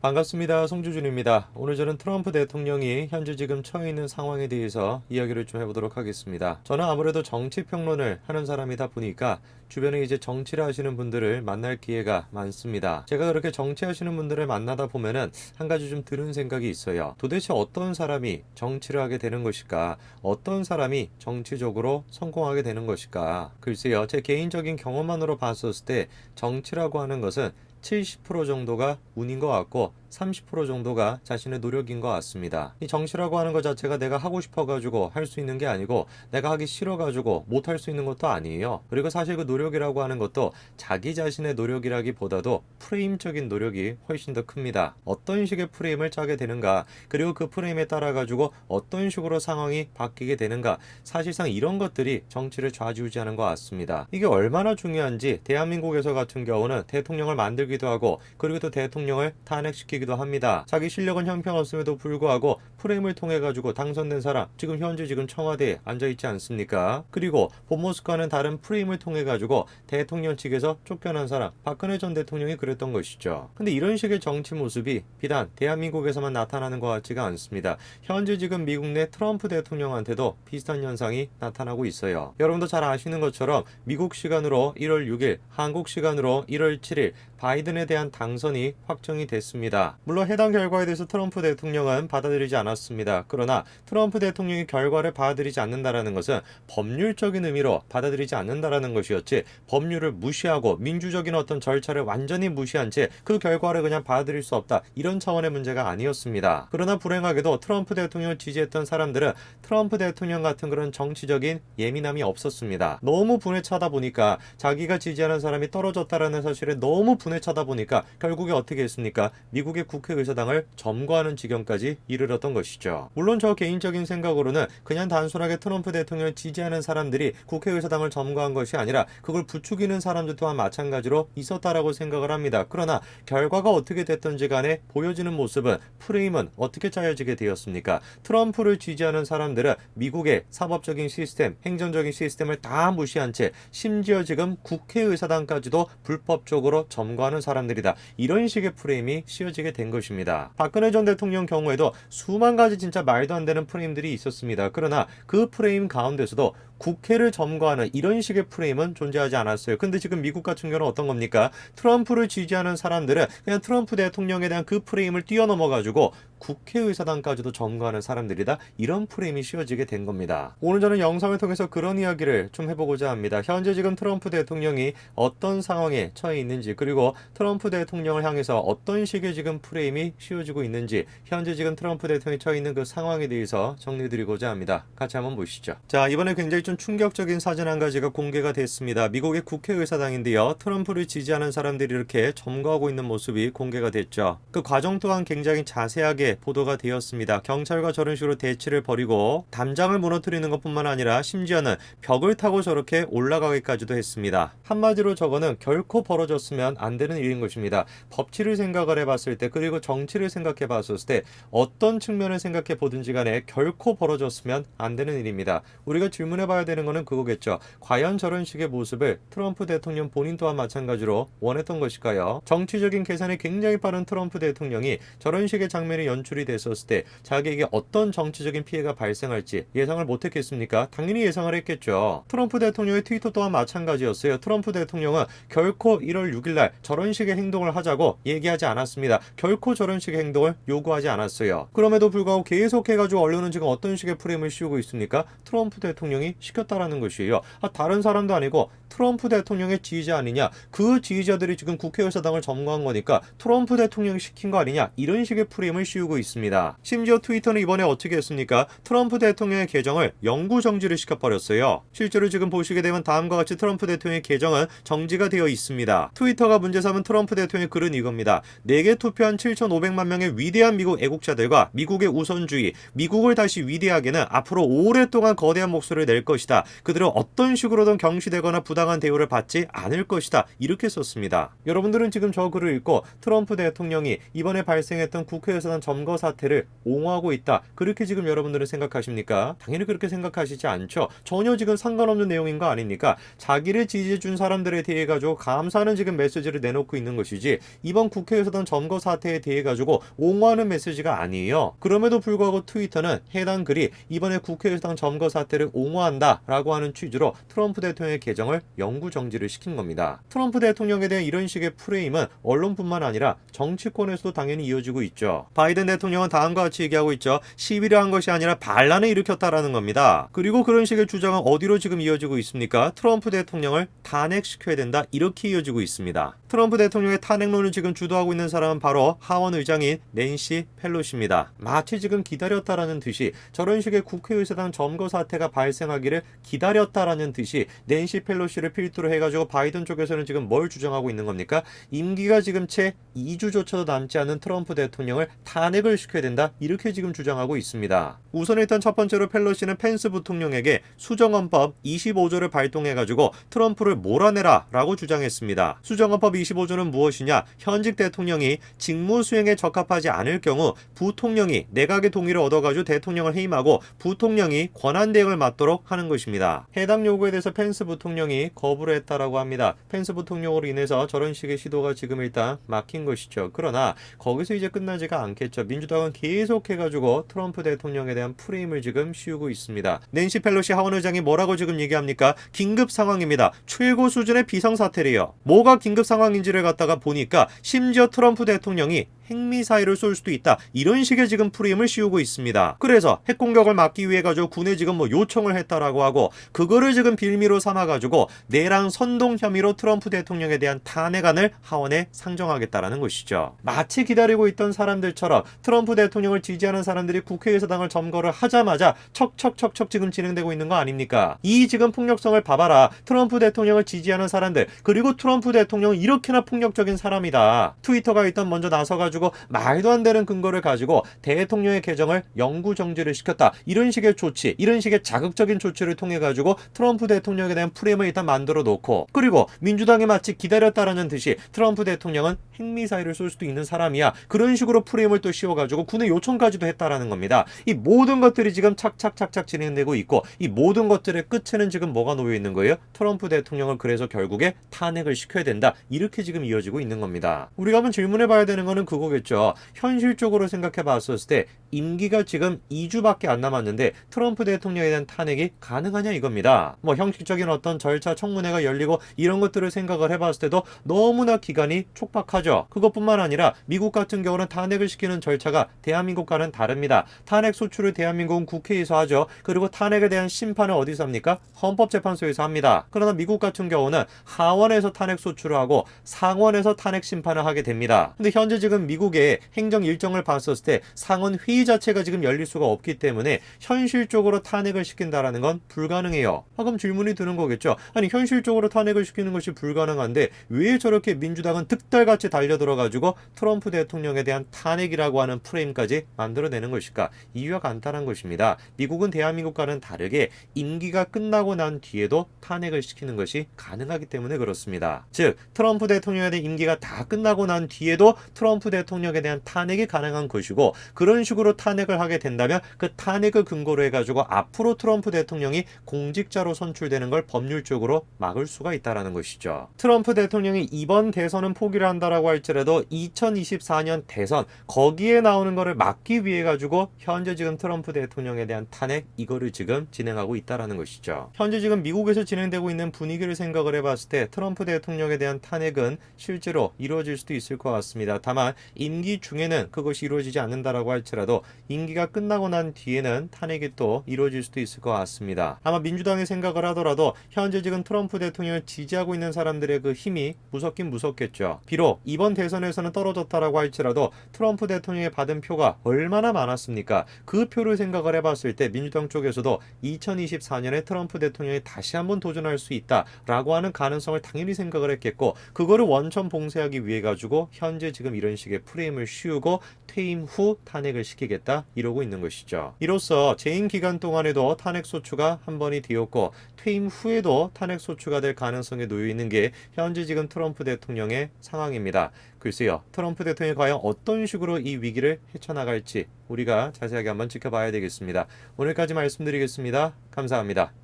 반갑습니다. 송주준입니다. 오늘 저는 트럼프 대통령이 현재 지금 처해 있는 상황에 대해서 이야기를 좀 해보도록 하겠습니다. 저는 아무래도 정치 평론을 하는 사람이다 보니까 주변에 이제 정치를 하시는 분들을 만날 기회가 많습니다. 제가 그렇게 정치하시는 분들을 만나다 보면은 한 가지 좀 들은 생각이 있어요. 도대체 어떤 사람이 정치를 하게 되는 것일까? 어떤 사람이 정치적으로 성공하게 되는 것일까? 글쎄요, 제 개인적인 경험만으로 봤었을 때 정치라고 하는 것은 70% 정도가 운인 것 같고 30% 정도가 자신의 노력인 것 같습니다. 이 정치라고 하는 것 자체가 내가 하고 싶어가지고 할 수 있는 게 아니고 내가 하기 싫어가지고 못 할 수 있는 것도 아니에요. 그리고 사실 그 노력이라고 하는 것도 자기 자신의 노력이라기보다도 프레임적인 노력이 훨씬 더 큽니다. 어떤 식의 프레임을 짜게 되는가 그리고 그 프레임에 따라 가지고 어떤 식으로 상황이 바뀌게 되는가 사실상 이런 것들이 정치를 좌지우지하는 것 같습니다. 이게 얼마나 중요한지 대한민국에서 같은 경우는 대통령을 만들 기도 하고 그리고 또 대통령을 탄핵시키기도 합니다. 자기 실력은 형편없음에도 불구하고 프레임을 통해 가지고 당선된 사람 지금 현재 지금 청와대에 앉아 있지 않습니까? 그리고 본 모습과는 다른 프레임을 통해 가지고 대통령 측에서 쫓겨난 사람 박근혜 전 대통령이 그랬던 것이죠. 근데 이런 식의 정치 모습이 비단 대한민국에서만 나타나는 것 같지가 않습니다. 현재 지금 미국 내 트럼프 대통령한테도 비슷한 현상이 나타나고 있어요. 여러분도 잘 아시는 것처럼 미국 시간으로 1월 6일, 한국 시간으로 1월 7일 바이 든에 대한 당선이 확정이 됐습니다. 물론 해당 결과에 대해서 트럼프 대통령은 받아들이지 않았습니다. 그러나 트럼프 대통령이 결과를 받아들이지 않는다라는 것은 법률적인 의미로 받아들이지 않는다라는 것이었지 법률을 무시하고 민주적인 어떤 절차를 완전히 무시한 채 그 결과를 그냥 받아들일 수 없다. 이런 차원의 문제가 아니었습니다. 그러나 불행하게도 트럼프 대통령을 지지했던 사람들은 트럼프 대통령 같은 그런 정치적인 예민함이 없었습니다. 너무 분에 차다 보니까 자기가 지지하는 사람이 떨어졌다라는 사실에 너무 분에 차다 보니까 결국에 어떻게 했습니까? 미국의 국회의사당을 점거하는 지경까지 이르렀던 것이죠. 물론 저 개인적인 생각으로는 그냥 단순하게 트럼프 대통령을 지지하는 사람들이 국회의사당을 점거한 것이 아니라 그걸 부추기는 사람들 또한 마찬가지로 있었다라고 생각을 합니다. 그러나 결과가 어떻게 됐던지 간에 보여지는 모습은 프레임은 어떻게 짜여지게 되었습니까? 트럼프를 지지하는 사람들은 미국의 사법적인 시스템, 행정적인 시스템을 다 무시한 채 심지어 지금 국회의사당까지도 불법적으로 점거하는 사람들이다. 이런 식의 프레임이 씌워지게 된 것입니다. 박근혜 전 대통령 경우에도 수만 가지 진짜 말도 안 되는 프레임들이 있었습니다. 그러나 그 프레임 가운데서도 국회를 점거하는 이런 식의 프레임은 존재하지 않았어요. 근데 지금 미국 같은 경우는 어떤 겁니까? 트럼프를 지지하는 사람들은 그냥 트럼프 대통령에 대한 그 프레임을 뛰어넘어 가지고 국회의사당까지도 점거하는 사람들이다. 이런 프레임이 씌워지게 된 겁니다. 오늘 저는 영상을 통해서 그런 이야기를 좀 해보고자 합니다. 현재 지금 트럼프 대통령이 어떤 상황에 처해 있는지 그리고 트럼프 대통령을 향해서 어떤 식의 지금 프레임이 씌워지고 있는지 현재 지금 트럼프 대통령이 처해 있는 그 상황에 대해서 정리드리고자 합니다. 같이 한번 보시죠. 자 이번에 굉장히 좀 충격적인 사진 한 가지가 공개가 됐습니다. 미국의 국회의사당인데요. 트럼프를 지지하는 사람들이 이렇게 점거하고 있는 모습이 공개가 됐죠. 그 과정 또한 굉장히 자세하게 보도가 되었습니다. 경찰과 저런 식으로 대치를 벌이고 담장을 무너뜨리는 것뿐만 아니라 심지어는 벽을 타고 저렇게 올라가기까지도 했습니다. 한마디로 저거는 결코 벌어졌으면 안 되는 일인 것입니다. 법치를 생각을 해봤을 때 그리고 정치를 생각해 봤을 때 어떤 측면을 생각해 보든지 간에 결코 벌어졌으면 안 되는 일입니다. 우리가 질문해 봐야 되는 거는 그거겠죠. 과연 저런 식의 모습을 트럼프 대통령 본인 또한 마찬가지로 원했던 것일까요? 정치적인 계산이 굉장히 빠른 트럼프 대통령이 저런 식의 장면이 연출이 됐었을 때 자기에게 어떤 정치적인 피해가 발생할지 예상을 못했겠습니까? 당연히 예상을 했겠죠. 트럼프 대통령의 트위터 또한 마찬가지였어요. 트럼프 대통령은 결코 1월 6일날 저런 식의 행동을 하자고 얘기하지 않았습니다. 결코 저런 식의 행동을 요구하지 않았어요. 그럼에도 불구하고 계속해가지고 언론은 지금 어떤 식의 프레임을 씌우고 있습니까? 트럼프 대통령이 시켰다라는 것이에요. 아, 다른 사람도 아니고 트럼프 대통령의 지지자 아니냐? 그 지지자들이 지금 국회 의사당을 점거한 거니까 트럼프 대통령이 시킨 거 아니냐? 이런 식의 프레임을 씌우고 있습니다. 심지어 트위터는 이번에 어떻게 했습니까? 트럼프 대통령의 계정을 영구 정지를 시켜버렸어요. 실제로 지금 보시게 되면 다음과 같이 트럼프 대통령의 계정은 정지가 되어 있습니다. 트위터가 문제 삼은 트럼프 대통령의 글은 이겁니다. 내게 투표한 7,500만 명의 위대한 미국 애국자들과 미국의 우선주의, 미국을 다시 위대하게는 앞으로 오랫동안 거대한 목소리를 낼 것이다. 그들은 어떤 식으로든 경시되거나 부담 부당한 대우를 받지 않을 것이다. 이렇게 썼습니다. 여러분들은 지금 저 글을 읽고 트럼프 대통령이 이번에 발생했던 국회에서는 점거 사태를 옹호하고 있다. 그렇게 지금 여러분들은 생각하십니까? 당연히 그렇게 생각하시지 않죠. 전혀 지금 상관없는 내용인 거 아닙니까? 자기를 지지해 준 사람들에 대해 가지고 감사하는 지금 메시지를 내놓고 있는 것이지 이번 국회에서던 점거 사태에 대해 가지고 옹호하는 메시지가 아니에요. 그럼에도 불구하고 트위터는 해당 글이 이번에 국회에서던 점거 사태를 옹호한다라고 하는 취지로 트럼프 대통령의 계정을 영구 정지를 시킨 겁니다. 트럼프 대통령에 대한 이런 식의 프레임은 언론뿐만 아니라 정치권에서도 당연히 이어지고 있죠. 바이든 대통령은 다음과 같이 얘기하고 있죠. 시위를 한 것이 아니라 반란을 일으켰다라는 겁니다. 그리고 그런 식의 주장은 어디로 지금 이어지고 있습니까? 트럼프 대통령을 탄핵시켜야 된다. 이렇게 이어지고 있습니다. 트럼프 대통령의 탄핵론을 지금 주도하고 있는 사람은 바로 하원 의장인 낸시 펠로시입니다. 마치 지금 기다렸다라는 듯이 저런 식의 국회의사당 점거 사태가 발생하기를 기다렸다라는 듯이 낸시 펠로시를 필두로 해가지고 바이든 쪽에서는 지금 뭘 주장하고 있는 겁니까? 임기가 지금 채 2주조차도 남지 않은 트럼프 대통령을 탄핵을 시켜야 된다. 이렇게 지금 주장하고 있습니다. 우선 일단 첫 번째로 펠로시는 펜스 부통령에게 수정헌법 25조를 발동해가지고 트럼프를 몰아내라라고 주장했습니다. 수정헌법 25조는 무엇이냐? 현직 대통령이 직무 수행에 적합하지 않을 경우 부통령이 내각의 동의를 얻어가지고 대통령을 해임하고 부통령이 권한 대행을 맡도록 하는 것입니다. 해당 요구에 대해서 펜스 부통령이 거부를 했다라고 합니다. 펜스 부통령으로 인해서 저런 식의 시도가 지금 일단 막힌 것이죠. 그러나 거기서 이제 끝나지가 않겠죠. 민주당은 계속해가지고 트럼프 대통령에 대한 프레임을 지금 씌우고 있습니다. 낸시 펠로시 하원 의장이 뭐라고 지금 얘기합니까? 긴급 상황입니다. 최고 수준의 비상사태래요. 뭐가 긴급 상황 인지를 갖다가 보니까 심지어 트럼프 대통령이 핵미사일을 쏠 수도 있다. 이런 식의 지금 프레임을 씌우고 있습니다. 그래서 핵공격을 막기 위해 가지고 군에 지금 뭐 요청을 했다라고 하고 그거를 지금 빌미로 삼아 가지고 내랑 선동 혐의로 트럼프 대통령에 대한 탄핵안을 하원에 상정하겠다라는 것이죠. 마치 기다리고 있던 사람들처럼 트럼프 대통령을 지지하는 사람들이 국회의사당을 점거를 하자마자 척척척척 지금 진행되고 있는 거 아닙니까? 이 지금 폭력성을 봐봐라. 트럼프 대통령을 지지하는 사람들 그리고 트럼프 대통령은 이렇게나 폭력적인 사람이다. 트위터가 일단 먼저 나서 가지고 가지고 말도 안 되는 근거를 가지고 대통령의 계정을 영구 정지를 시켰다. 이런 식의 조치, 이런 식의 자극적인 조치를 통해 가지고 트럼프 대통령에 대한 프레임을 일단 만들어 놓고 그리고 민주당이 마치 기다렸다라는 듯이 트럼프 대통령은 핵미사일을 쏠 수도 있는 사람이야. 그런 식으로 프레임을 또 씌워 가지고 군의 요청까지도 했다라는 겁니다. 이 모든 것들이 지금 착착착착 진행되고 있고 이 모든 것들의 끝에는 지금 뭐가 놓여 있는 거예요? 트럼프 대통령을 그래서 결국에 탄핵을 시켜야 된다. 이렇게 지금 이어지고 있는 겁니다. 우리가 한번 질문해 봐야 되는 거는 그거 거겠죠. 현실적으로 생각해 봤었을 때 임기가 지금 2주밖에 안 남았는데 트럼프 대통령에 대한 탄핵이 가능하냐 이겁니다. 뭐 형식적인 어떤 절차 청문회가 열리고 이런 것들을 생각을 해봤을 때도 너무나 기간이 촉박하죠. 그것뿐만 아니라 미국 같은 경우는 탄핵을 시키는 절차가 대한민국과는 다릅니다. 탄핵 소추를 대한민국은 국회에서 하죠. 그리고 탄핵에 대한 심판은 어디서 합니까? 헌법재판소에서 합니다. 그러나 미국 같은 경우는 하원에서 탄핵 소추를 하고 상원에서 탄핵 심판을 하게 됩니다. 근데 현재 지금 미국 의 행정 일정을 봤었을 때 상원 회의 자체가 지금 열릴 수가 없기 때문에 현실적으로 탄핵을 시킨다라는 건 불가능해요. 아, 그럼 질문이 드는 거겠죠. 아니 현실적으로 탄핵을 시키는 것이 불가능한데 왜 저렇게 민주당은 득달같이 달려들어가지고 트럼프 대통령에 대한 탄핵이라고 하는 프레임까지 만들어내는 것일까? 이유가 간단한 것입니다. 미국은 대한민국과는 다르게 임기가 끝나고 난 뒤에도 탄핵을 시키는 것이 가능하기 때문에 그렇습니다. 즉 트럼프 대통령에 대한 임기가 다 끝나고 난 뒤에도 트럼프 대통령 에 대한 탄핵이 가능한 것이고 그런 식으로 탄핵을 하게 된다면 그 탄핵을 근거로 해가지고 앞으로 트럼프 대통령이 공직자로 선출되는 걸 법률적으로 막을 수가 있다라는 것이죠. 트럼프 대통령이 이번 대선은 포기를 한다라고 할지라도 2024년 대선 거기에 나오는 거를 막기 위해 가지고 현재 지금 트럼프 대통령에 대한 탄핵 이거를 지금 진행하고 있다라는 것이죠. 현재 지금 미국에서 진행되고 있는 분위기를 생각을 해봤을 때 트럼프 대통령에 대한 탄핵은 실제로 이루어질 수도 있을 것 같습니다. 다만 임기 중에는 그것이 이루어지지 않는다라고 할지라도 임기가 끝나고 난 뒤에는 탄핵이 또 이루어질 수도 있을 것 같습니다. 아마 민주당이 생각을 하더라도 현재 지금 트럼프 대통령을 지지하고 있는 사람들의 그 힘이 무섭긴 무섭겠죠. 비록 이번 대선에서는 떨어졌다라고 할지라도 트럼프 대통령이 받은 표가 얼마나 많았습니까? 그 표를 생각을 해봤을 때 민주당 쪽에서도 2024년에 트럼프 대통령이 다시 한번 도전할 수 있다라고 하는 가능성을 당연히 생각을 했겠고 그거를 원천 봉쇄하기 위해 가지고 현재 지금 이런 식의 프레임을 씌우고 퇴임 후 탄핵을 시키겠다 이러고 있는 것이죠. 이로써 재임 기간 동안에도 탄핵 소추가 한 번이 되었고 퇴임 후에도 탄핵 소추가 될 가능성에 놓여 있는 게 현재 지금 트럼프 대통령의 상황입니다. 글쎄요, 트럼프 대통령이 과연 어떤 식으로 이 위기를 헤쳐나갈지 우리가 자세하게 한번 지켜봐야 되겠습니다. 오늘까지 말씀드리겠습니다. 감사합니다.